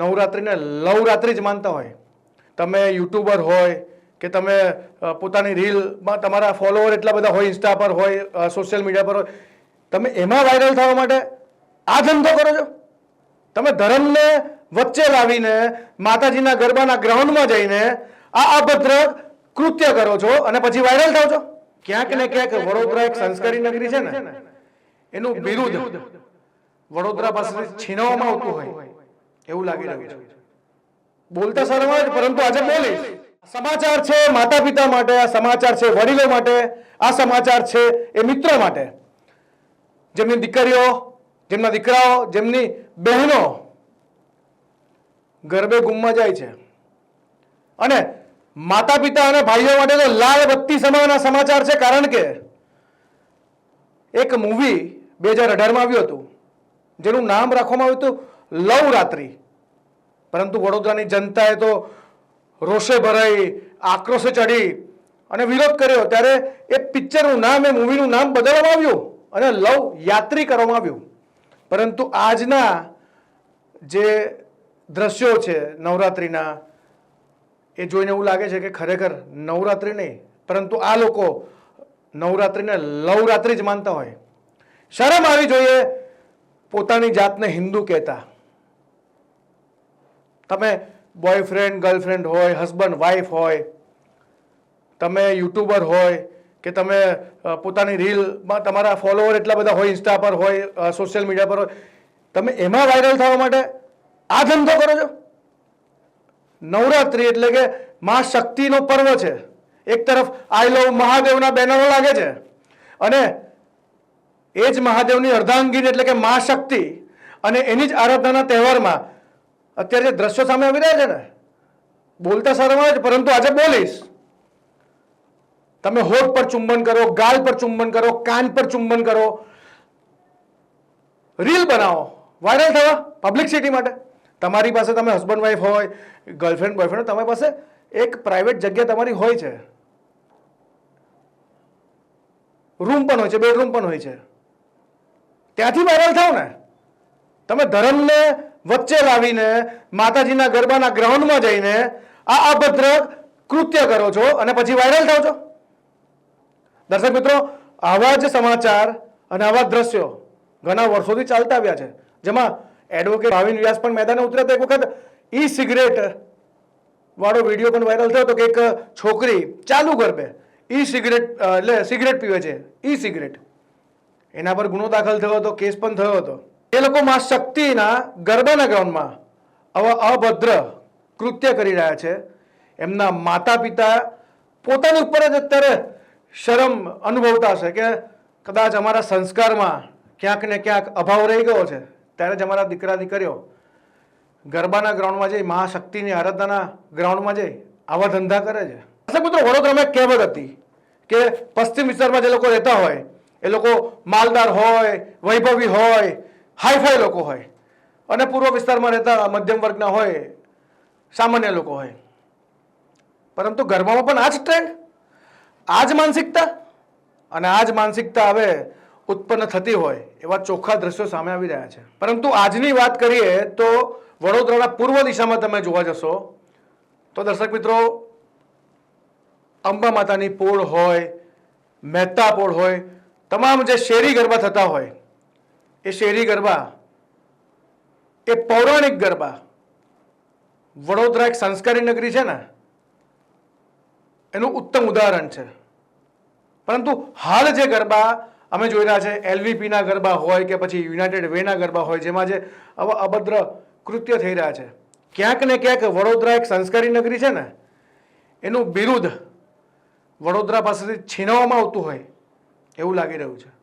નવરાત્રિને લવરાત્રિ જ માનતા હોય. તમે યુટ્યુબર હોય કે તમે પોતાની રીલમાં તમારા ફોલોવર એટલા બધા હોય ઇન્સ્ટા પર હોય સોશિયલ મીડિયા પર હોય તમે એમાં વાયરલ થવા માટે આ ધંધો કરો છો? તમે ધર્મને વચ્ચે લાવીને માતાજીના ગરબાના ગ્રાઉન્ડમાં જઈને આ અભદ્ર કૃત્ય કરો છો અને પછી વાયરલ થાવ છો? ક્યાંક ને ક્યાંક વડોદરા એક સંસ્કારી નગરી છે ને? એનું બિરુદ વડોદરા પાસે છીનવવામાં આવતું હોય. એવું લાગી રહ્યું છે. બોલતા શરમ આવે પરંતુ આજે બોલીશ. સમાચાર છે માતા પિતા માટે, આ સમાચાર છે વડીલો માટે, આ સમાચાર છે એ મિત્રો માટે. જેમની દીકરીઓ, જેમના દીકરાઓ, જેમની બહેનો ગરબે ગુમમાં જાય છે. અને માતા પિતા અને ભાઈઓ માટે તો લાલ બત્તી સમાના સમાચાર છે કારણ કે એક મૂવી બે હજાર અઢારમાં આવ્યું હતું, જેનું નામ રાખવામાં આવ્યું હતું લવ રાત્રિ પરંતુ વડોદરાની જનતાએ તો રોષે ભરાઈ, આક્રોશે ચડી અને વિરોધ કર્યો. ત્યારે એ પિક્ચરનું નામ, એ મૂવીનું નામ બદલવામાં આવ્યું અને લવ યાત્રી કરવામાં આવ્યું. પરંતુ આજના જે દ્રશ્યો છે નવરાત્રિના, એ જોઈને એવું લાગે છે કે ખરેખર નવરાત્રિ નહીં, પરંતુ આ લોકો નવરાત્રિને લવરાત્રિ જ માનતા હોય. શરમ આવી જોઈએ પોતાની જાતને હિન્દુ કહેતા. તમે બોયફ્રેન્ડ ગર્લફ્રેન્ડ હોય હસબન્ડ વાઈફ હોય, તમે યુટ્યુબર હોય, કે તમે પોતાની રીલમાં તમારા ફોલોવર એટલા બધા હોય ઇન્સ્ટા પર હોય સોશિયલ મીડિયા પર હોય, તમે એમાં વાયરલ થવા માટે આ ધંધો કરો છો? નવરાત્રિ એટલે કે મા શક્તિનો પર્વ છે. એક તરફ આઈ લવ મહાદેવના બેનરો લાગે છે અને એ જ મહાદેવની અર્ધાંગીન એટલે કે મા શક્તિ અને એની જ આરાધનાના તહેવારમાં અત્યારે જે દ્રશ્યો સામે આવી રહ્યા છે ને, બોલતા શરમ આવે છે, પરંતુ આજે બોલીશ. તમે હોઠ પર ચુંબન કરો, ગાલ પર ચુંબન કરો, કાન પર ચુંબન કરો. રીલ બનાવો. વાયરલ થવા પબ્લિસિટી માટે. તમારી પાસે તમે હસબન્ડ વાઈફ હોય ગર્લફ્રેન્ડ બોયફ્રેન્ડ તમારી પાસે એક પ્રાઇવેટ જગ્યા તમારી હોય છે. રૂમ પણ હોય છે બેડરૂમ પણ હોય છે. ત્યાંથી વાયરલ થાવ ને. તમે ધર્મને વચ્ચે લાવીને માતાજીના ગરબાના ગ્રાઉન્ડમાં જઈને આ અભદ્ર કૃત્ય કરો છો અને પછી વાયરલ થાવ છો. દર્શક મિત્રો, આવા જ સમાચાર અને આવા દ્રશ્યો ઘણા વર્ષોથી ચાલતા આવ્યા છે. જેમાં એડવોકેટ ભાવિન વ્યાસ પણ મેદાને ઉતર્યા હતા. એક વખત ઈ સિગરેટ વાળો વીડિયો પણ વાયરલ થયો હતો કે એક છોકરી ચાલુ ગરબે ઈ સિગરેટ એટલે સિગરેટ પીવે છે. ઈ સિગરેટ એના પર ગુનો દાખલ થયો હતો, કેસ પણ થયો હતો. એ લોકો માં શક્તિના ગરબાના ગ્રાઉન્ડમાં આવા અભદ્ર કૃત્ય કરી રહ્યા છે. એમના માતા પિતા પોતાની ઉપર જ અત્યારે શરમ અનુભવતા હશે કે કદાચ અમારા સંસ્કારમાં ક્યાંક ને ક્યાંક અભાવ રહી ગયો છે. ત્યારે જ અમારા દીકરા દીકરીઓ ગરબાના ગ્રાઉન્ડમાં જઈ, મહાશક્તિની આરાધનાના ગ્રાઉન્ડમાં જઈ આવા ધંધા કરે છે. દર્શક મિત્રો, વડોદરામાં એક કહેવત હતી કે પશ્ચિમ વિસ્તારમાં જે લોકો રહેતા હોય, એ લોકો માલદાર હોય, વૈભવી હોય હાઈફાઈ લોકો હોય અને પૂર્વ વિસ્તારમાં રહેતા મધ્યમ વર્ગના હોય, સામાન્ય લોકો હોય. પરંતુ ગરબામાં પણ આ જ ટ્રેન્ડ આ જ માનસિકતા અને આ જ માનસિકતા હવે ઉત્પન્ન થતી હોય એવા ચોખ્ખા દ્રશ્યો સામે આવી રહ્યા છે. પરંતુ આજની વાત કરીએ તો વડોદરાના પૂર્વ દિશામાં તમે જોવા જશો, તો દર્શક મિત્રો અંબા માતાની પોળ હોય, મહેતા પોળ હોય, તમામ જે શેરી ગરબા થતા હોય એ શેરી ગરબા, એ પૌરાણિક ગરબા, વડોદરા એક સંસ્કારી નગરી છે ને, એનું ઉત્તમ ઉદાહરણ છે. પરંતુ હાલ જે ગરબા અમે જોઈ રહ્યા છે એલવીપીના ગરબા હોય કે પછી યુનાઇટેડ વેના ગરબા હોય, જેમાં જે આવા અભદ્ર કૃત્ય થઈ રહ્યા છે. ક્યાંક ને ક્યાંક વડોદરા એક સંસ્કારી નગરી છે ને, એનું બિરુદ વડોદરા પાસેથી છીનવવામાં આવતું હોય, એવું લાગી રહ્યું છે.